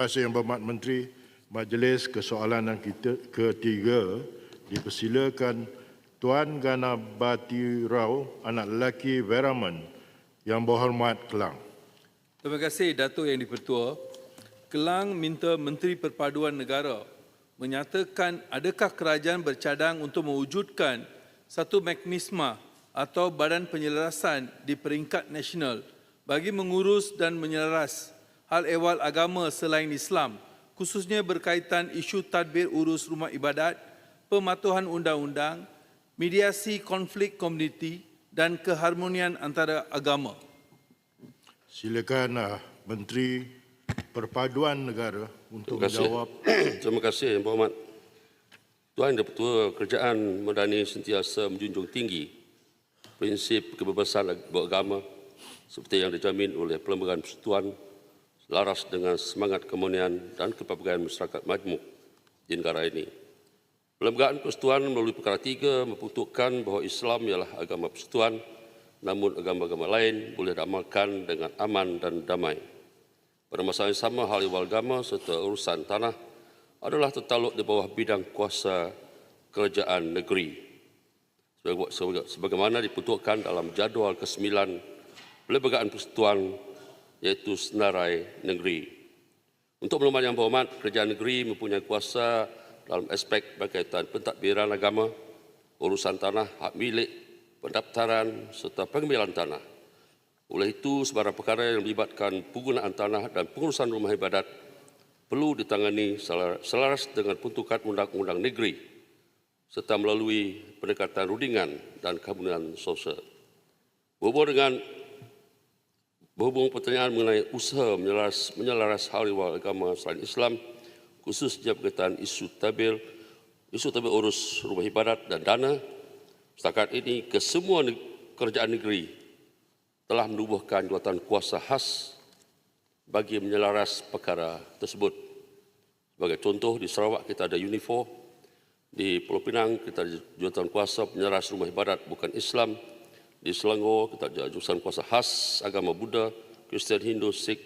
Kasih Yang Berhormat Menteri. Majlis kesoalan yang kita, ketiga dipersilakan Tuan Ganabati Rao, anak lelaki Veraman Yang Berhormat Kelang. Terima kasih Datuk Yang Dipertua. Kelang minta Menteri Perpaduan Negara menyatakan adakah kerajaan bercadang untuk mewujudkan satu mekanisma atau badan penyelarasan di peringkat nasional bagi mengurus dan menyelaras hal ehwal agama selain Islam khususnya berkaitan isu tadbir urus rumah ibadat, pematuhan undang-undang, mediasi konflik komuniti dan keharmonian antara agama. Silakan uh, Menteri Perpaduan Negara untuk Terima kasih. menjawab. Terima kasih Yang Berhormat. Tuan Yang Dipertua, kerajaan Medani sentiasa menjunjung tinggi prinsip kebebasan beragama seperti yang dijamin oleh Perlembagaan Persekutuan selaras dengan semangat kemunian dan kepelbagaian masyarakat majmuk di negara ini. Perlembagaan Persekutuan melalui perkara tiga memperuntukkan bahawa Islam ialah agama persekutuan namun agama-agama lain boleh diamalkan dengan aman dan damai. Pada masa yang sama, hal ihwal agama serta urusan tanah adalah tertaluk di bawah bidang kuasa kerajaan negeri. Sebaga- sebaga- Sebagaimana diperuntukkan dalam jadual ke-9 Perlembagaan Persekutuan iaitu Senarai Negeri. Untuk makluman yang berhormat, kerajaan negeri mempunyai kuasa dalam aspek berkaitan pentadbiran agama, urusan tanah, hak milik, pendaftaran serta pengambilan tanah. Oleh itu, sebarang perkara yang melibatkan penggunaan tanah dan pengurusan rumah ibadat perlu ditangani selar- selaras dengan peruntukan undang-undang negeri serta melalui pendekatan rundingan dan keharmonian sosial. Berhubung dengan berhubung pertanyaan mengenai usaha menyelaras, menyelaras hal ihwal agama selain Islam, khususnya berkaitan isu tabir, isu tabir urus rumah ibadat dan dana, setakat ini kesemua kerajaan negeri telah menubuhkan jawatan kuasa khas bagi menyelaras perkara tersebut. Sebagai contoh, di Sarawak kita ada Unifor, di Pulau Pinang kita ada jawatan kuasa penyelaras rumah ibadat bukan Islam, di Selangor kita ada jawatan kuasa khas agama Buddha, Kristian, Hindu, Sikh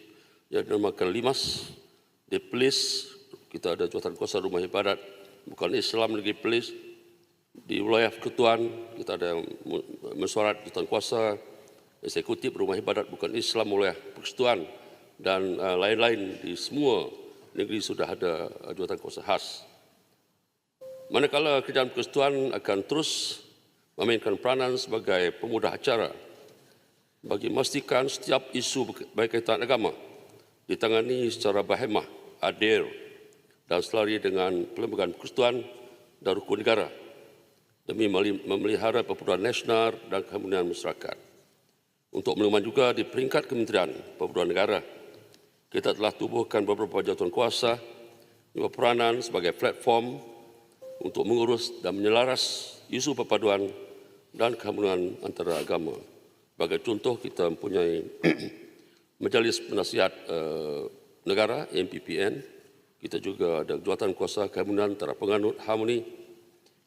yang dinamakan Limas. Di Perlis kita ada jawatan kuasa rumah ibadat bukan Islam negeri Perlis. Di wilayah Ketuan kita ada mesyuarat jawatan kuasa eksekutif rumah ibadat bukan Islam wilayah Persekutuan dan uh, lain-lain di semua negeri sudah ada uh, jawatan kuasa khas. Manakala kerajaan persekutuan akan terus memainkan peranan sebagai pemudah acara bagi memastikan setiap isu berkaitan agama ditangani secara berhemah, adil dan selari dengan Perlembagaan Persekutuan dan Rukun Negara demi meli- memelihara perpaduan nasional dan keharmonian masyarakat. Untuk makluman juga di peringkat Kementerian Perpaduan Negara, kita telah tubuhkan beberapa jawatan kuasa yang berperanan sebagai platform untuk mengurus dan menyelaras isu perpaduan dan keharmonian antara agama. Sebagai contoh, kita mempunyai Majlis Penasihat uh, Negara, MPPN. Kita juga ada jawatan kuasa keharmonian antara penganut harmoni.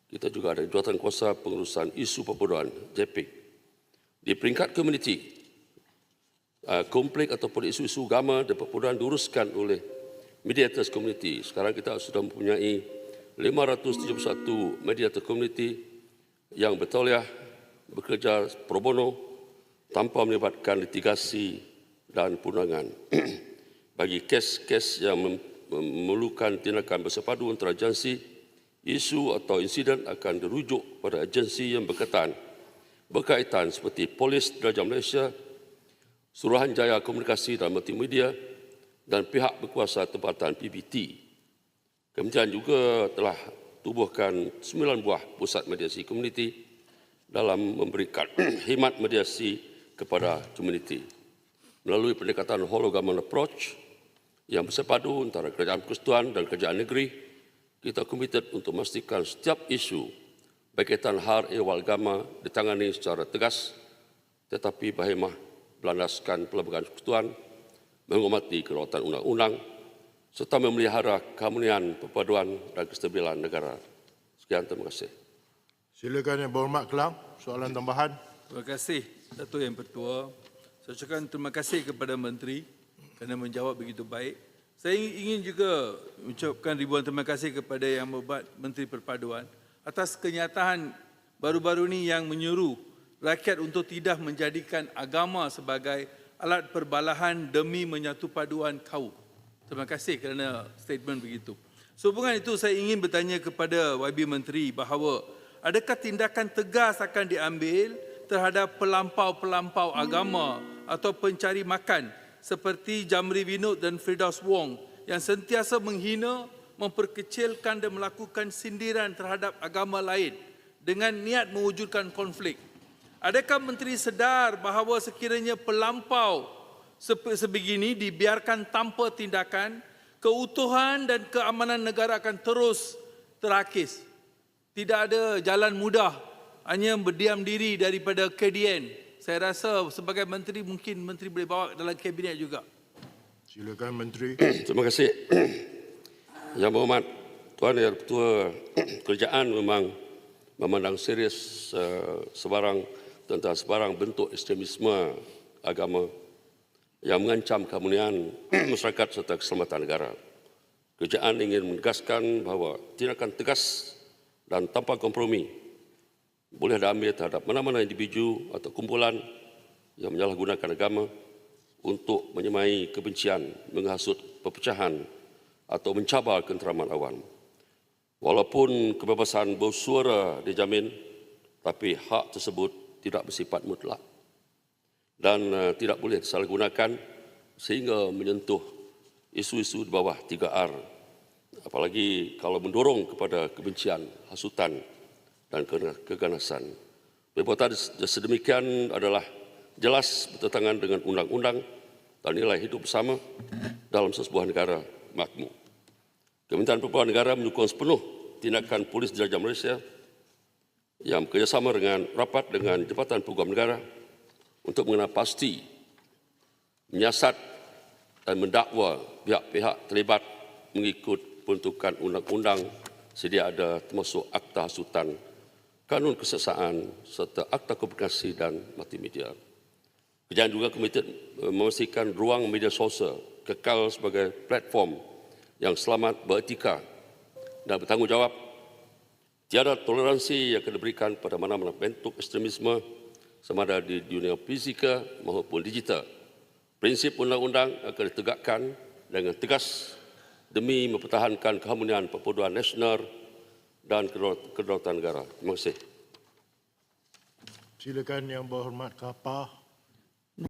Kita juga ada jawatan kuasa pengurusan isu perpaduan, JPIC. Di peringkat komuniti, uh, konflik ataupun isu-isu agama dan perpaduan diuruskan oleh mediators community. Sekarang kita sudah mempunyai 571 mediator community yang bertauliah bekerja pro bono tanpa melibatkan litigasi dan punangan. Bagi kes-kes yang mem- memerlukan tindakan bersepadu antara agensi, isu atau insiden akan dirujuk pada agensi yang berkaitan berkaitan seperti Polis Diraja Malaysia, Suruhanjaya Komunikasi dan Multimedia dan pihak berkuasa tempatan PBT. Kementerian juga telah tubuhkan 9 buah pusat mediasi komuniti dalam memberikan khidmat mediasi kepada komuniti. Melalui pendekatan whole government approach yang bersepadu antara kerajaan persekutuan dan kerajaan negeri, kita komited untuk memastikan setiap isu berkaitan hal ehwal agama ditangani secara tegas tetapi berhemah berlandaskan perlembagaan persekutuan, menghormati kedaulatan undang-undang serta memelihara keharmonian perpaduan dan kestabilan negara. Sekian, terima kasih. Silakan Yang Berhormat Kelang, soalan tambahan. Terima kasih Datuk Yang Pertua. Saya ucapkan terima kasih kepada Menteri kerana menjawab begitu baik Saya ingin juga ucapkan ribuan terima kasih kepada Yang Berhormat Menteri Perpaduan atas kenyataan baru-baru ini yang menyuruh rakyat untuk tidak menjadikan agama sebagai alat perbalahan demi menyatu paduan kaum. Terima kasih kerana statement begitu. Sehubungan itu saya ingin bertanya kepada YB Menteri bahawa adakah tindakan tegas akan diambil terhadap pelampau-pelampau agama atau pencari makan seperti Jamri Vinod dan Firdaus Wong yang sentiasa menghina, memperkecilkan dan melakukan sindiran terhadap agama lain dengan niat mewujudkan konflik. Adakah menteri sedar bahawa sekiranya pelampau sebegini dibiarkan tanpa tindakan, keutuhan dan keamanan negara akan terus terakis. Tidak ada jalan mudah, hanya berdiam diri daripada KDN. Saya rasa sebagai menteri mungkin menteri boleh bawa dalam kabinet juga. Silakan Menteri. Terima kasih. Yang berhormat Tuan Yang Ketua Kerajaan memang memandang serius uh, sebarang tentang sebarang bentuk ekstremisme agama yang mengancam keamunian masyarakat serta keselamatan negara. Kerajaan ingin menegaskan bahawa tindakan tegas dan tanpa kompromi boleh diambil terhadap mana-mana individu atau kumpulan yang menyalahgunakan agama untuk menyemai kebencian, menghasut perpecahan atau mencabar kenteraman awan. Walaupun kebebasan bersuara dijamin, tapi hak tersebut tidak bersifat mutlak dan uh, tidak boleh disalahgunakan sehingga menyentuh isu-isu di bawah 3R. Apalagi kalau mendorong kepada kebencian, hasutan dan ke- keganasan. Perbuatan sedemikian adalah jelas bertentangan dengan undang-undang dan nilai hidup bersama dalam sebuah negara makmur. Kementerian Pertahanan Negara mendukung sepenuh tindakan polis jelajah Malaysia yang bekerjasama dengan rapat dengan Jabatan Peguam Negara untuk mengenal pasti menyiasat dan mendakwa pihak-pihak terlibat mengikut peruntukan undang-undang sedia ada termasuk Akta Hasutan, Kanun Kesesaan serta Akta Komunikasi dan Multimedia. Kerajaan juga komited eh, memastikan ruang media sosial kekal sebagai platform yang selamat, beretika dan bertanggungjawab. Tiada toleransi yang akan diberikan pada mana-mana bentuk ekstremisme sama ada di dunia fizikal maupun digital. Prinsip undang-undang akan ditegakkan dengan tegas demi mempertahankan keharmonian perpaduan nasional dan kedaulatan negara. Terima kasih. Silakan Yang Berhormat Kapar.